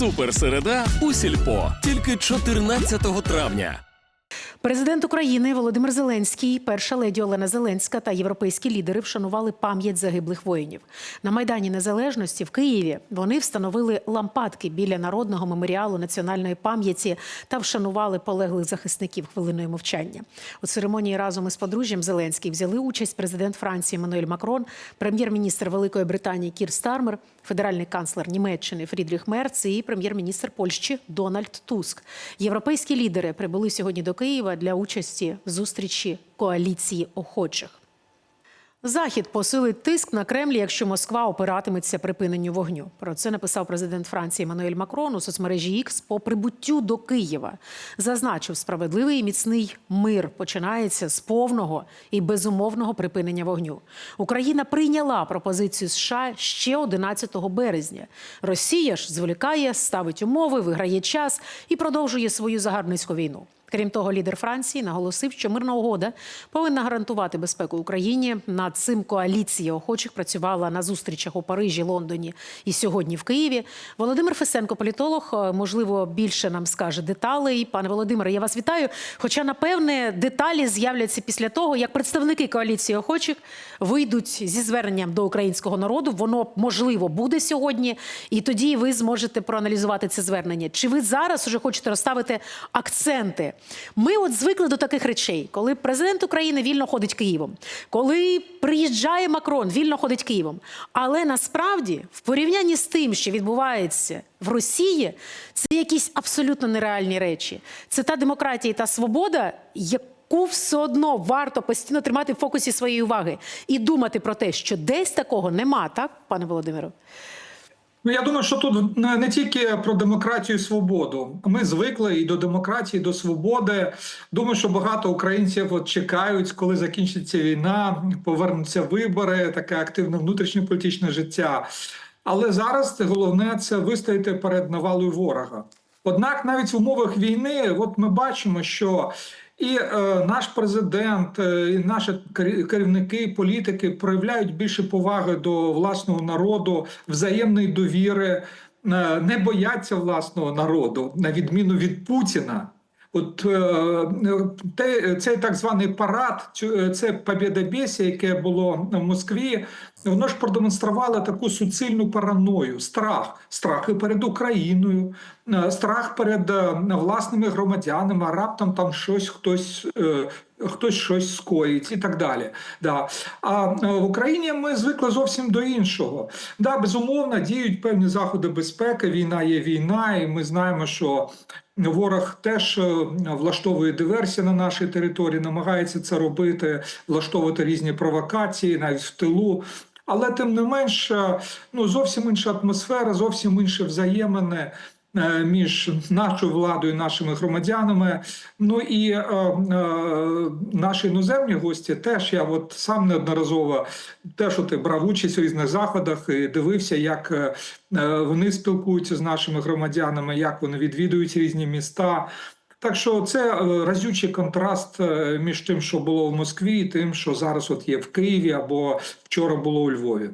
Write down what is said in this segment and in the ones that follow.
Суперсереда у сільпо тільки 14 травня. Президент України Володимир Зеленський, перша леді Олена Зеленська та європейські лідери вшанували пам'ять загиблих воїнів. На майдані Незалежності в Києві вони встановили лампадки біля народного меморіалу національної пам'яті та вшанували полеглих захисників хвилиною мовчання. У церемонії разом із подружжям Зеленський взяли участь президент Франції Мануель Макрон, прем'єр-міністр Великої Британії Кір Стармер, федеральний канцлер Німеччини Фрідріх Мерц і прем'єр-міністр Польщі Дональд Туск. Європейські лідери прибули сьогодні до Києва для участі в зустрічі коаліції охочих. Захід посилить тиск на Кремль, якщо Москва опиратиметься припиненню вогню. Про це написав президент Франції Мануель Макрон у соцмережі X по прибуттю до Києва. Зазначив, справедливий і міцний мир починається з повного і безумовного припинення вогню. Україна прийняла пропозицію США ще 11 березня. Росія ж зволікає, ставить умови, виграє час і продовжує свою загарбницьку війну. Крім того, лідер Франції наголосив, що мирна угода повинна гарантувати безпеку Україні. Над цим коаліція охочих працювала на зустрічах у Парижі, Лондоні і сьогодні в Києві. Володимир Фесенко, політолог, е, можливо, більше нам скаже деталей. Пане Володимире, я вас вітаю. Хоча, напевне, деталі з'являться після того, як представники коаліції охочих вийдуть зі зверненням до українського народу. Воно можливо буде сьогодні, і тоді ви зможете проаналізувати це звернення. Чи ви зараз уже хочете розставити акценти? Ми от звикли до таких речей, коли президент України вільно ходить Києвом, коли приїжджає Макрон, вільно ходить Києвом. Але насправді, в порівнянні з тим, що відбувається в Росії, це якісь абсолютно нереальні речі. Це та демократія і та свобода, яку все одно варто постійно тримати в фокусі своєї уваги і думати про те, що десь такого нема, так, пане Володимире? Ну, я думаю, що тут не, тільки про демократію і свободу. Ми звикли і до демократії, і до свободи. Думаю, що багато українців чекають, коли закінчиться війна, повернуться вибори, таке активне внутрішньополітичне життя. Але зараз головне це вистояти перед навалою ворога. Однак, навіть в умовах війни, от ми бачимо, що і е, наш президент, е, і наші кер- керівники, політики проявляють більше поваги до власного народу, взаємної довіри, е, не бояться власного народу, на відміну від Путіна. От е, те, цей так званий парад, е, це побєдобєсія, яке було в Москві, воно ж продемонструвало таку суцільну параною, страх, страх і перед Україною, е, страх перед е, власними громадянами, а раптом там щось хтось. е, Хтось щось скоїть і так далі. Да. А е, в Україні ми звикли зовсім до іншого. Да, безумовно, діють певні заходи безпеки. Війна є війна, і ми знаємо, що ворог теж е, влаштовує диверсії на нашій території, намагається це робити, влаштовувати різні провокації, навіть в тилу. Але тим не менш, е, ну зовсім інша атмосфера, зовсім інші взаємини між нашою владою нашими громадянами. Ну і е, е, наші іноземні гості теж я от сам неодноразово теж от і брав участь у різних заходах і дивився, як е, е, вони спілкуються з нашими громадянами, як вони відвідують різні міста. Так що це е, разючий контраст е, між тим, що було в Москві, і тим, що зараз от є в Києві або вчора було у Львові.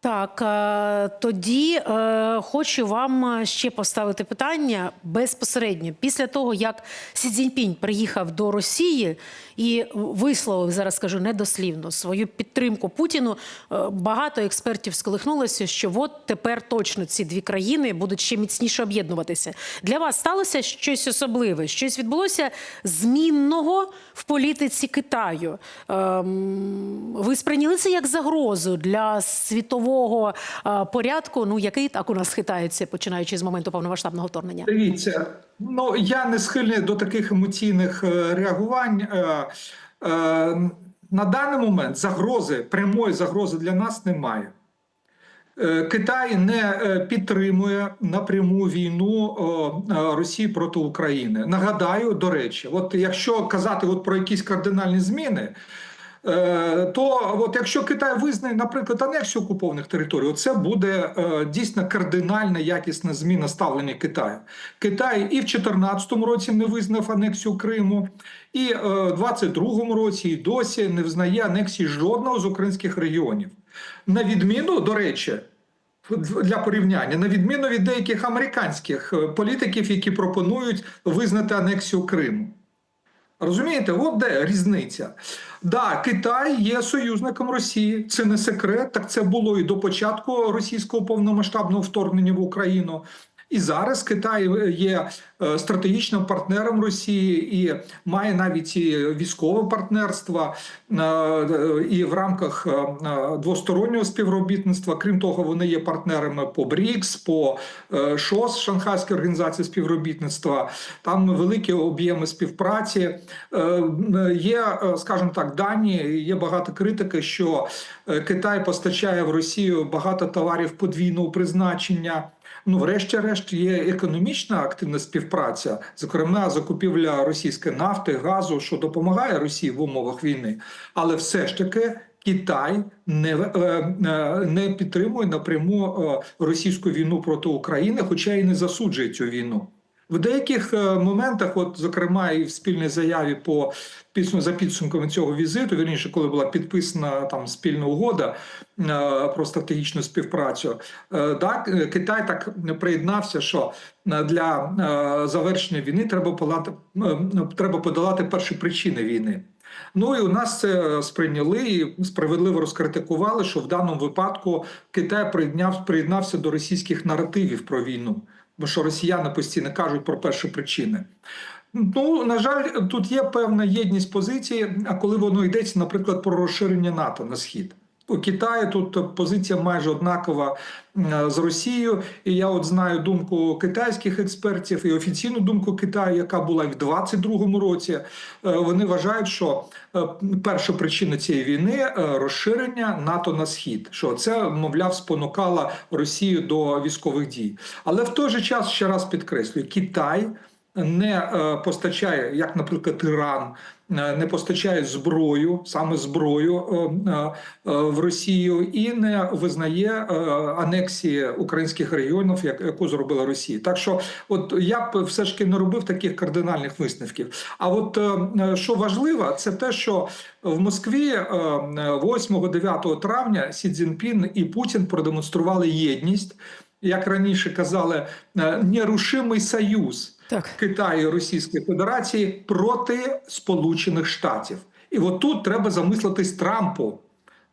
Так, е, тоді е, хочу вам ще поставити питання безпосередньо після того, як Сі Цзіньпінь приїхав до Росії і висловив зараз, скажу недослівно свою підтримку Путіну. е, Багато експертів сколихнулося, що от тепер точно ці дві країни будуть ще міцніше об'єднуватися. Для вас сталося щось особливе, щось відбулося змінного в політиці Китаю. Ем, Ви сприйняли це як загрозу для світового е, порядку, ну який так у нас хитається, починаючи з моменту повномасштабного вторгнення? Дивіться, ну я не схильний до таких емоційних е, реагувань. Е, На даний момент загрози, прямої загрози для нас немає. Китай не підтримує напряму війну Росії проти України. Нагадаю, до речі, от якщо казати от про якісь кардинальні зміни, то от якщо Китай визнає, наприклад, анексію окупованих територій, це буде е, дійсно кардинальна якісна зміна ставлення Китаю. Китай і в 2014 році не визнав анексію Криму, і е, в 2022 році і досі не визнає анексії жодного з українських регіонів. На відміну, до речі, для порівняння, на відміну від деяких американських е, політиків, які пропонують визнати анексію Криму. Розумієте, от де різниця. Да, Китай є союзником Росії, це не секрет. Так це було і до початку російського повномасштабного вторгнення в Україну. І зараз Китай є е, стратегічним партнером Росії і має навіть і військове партнерство е, е, і в рамках е, е, двостороннього співробітництва. Крім того, вони є партнерами по БРІКС, по е, ШОС, Шанхайській організації співробітництва. Там великі об'єми співпраці. Е, е, Є, е, скажімо так, дані. Є багато критики, що е, Китай постачає в Росію багато товарів подвійного призначення. Ну, врешті-решт, є економічна активна співпраця, зокрема закупівля російської нафти, газу, що допомагає Росії в умовах війни, але все ж таки. Китай не, е, е, не підтримує напряму е, російську війну проти України, хоча і не засуджує цю війну. В деяких е, моментах, от зокрема, і в спільній заяві по за підсумками цього візиту, вірніше, коли була підписана там спільна угода е, про стратегічну співпрацю, е, так Китай так приєднався, що для завершення війни треба подолати, е, треба подолати перші причини війни. Ну і у нас це сприйняли і справедливо розкритикували, що в даному випадку Китай приєднав, приєднався до російських наративів про війну, бо що росіяни постійно кажуть про перші причини. Ну, на жаль, тут є певна єдність позиції, а коли воно йдеться, наприклад, про розширення НАТО на схід. У Китаї тут позиція майже однакова е, з Росією. І я от знаю думку китайських експертів і офіційну думку Китаю, яка була і в 2022 році. Е, Вони вважають, що е, перша причина цієї війни розширення НАТО на схід. Що це, мовляв, спонукало Росію до військових дій. Але в той же час ще раз підкреслюю, Китай не е, постачає, як, наприклад, Іран, е, не постачає зброю, саме зброю е, в Росію, і не визнає анексії українських регіонів, як- яку зробила Росія. Так що, от я б все ж таки не робив таких кардинальних висновків. А от що важливо, це те, що в Москві е, 8-9 травня Сі Цзіньпін і Путін продемонстрували єдність, як раніше казали, нерушимий союз. Так. Китаю і Російської Федерації проти Сполучених Штатів. І от тут треба замислитись Трампу.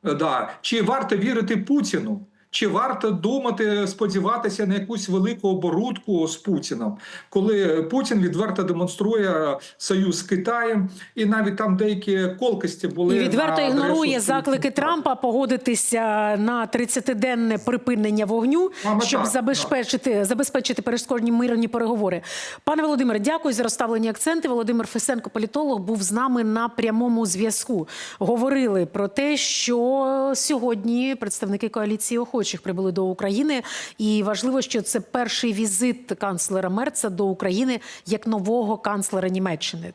Е, Да. Чи варто вірити Путіну? Чи варто думати, сподіватися на якусь велику оборудку з Путіном, коли Путін відверто демонструє союз з Китаєм, і навіть там деякі колкості були І відверто на ігнорує заклики Трампа погодитися на 30-денне припинення вогню, Саме щоб так, забезпечити забезпечити перешкодні мирні переговори. Пане Володимире, дякую за розставлені акценти. Володимир Фесенко, політолог, був з нами на прямому зв'язку. Говорили про те, що сьогодні представники коаліції охочих прибули до України, і важливо, що це перший візит канцлера Мерца до України як нового канцлера Німеччини.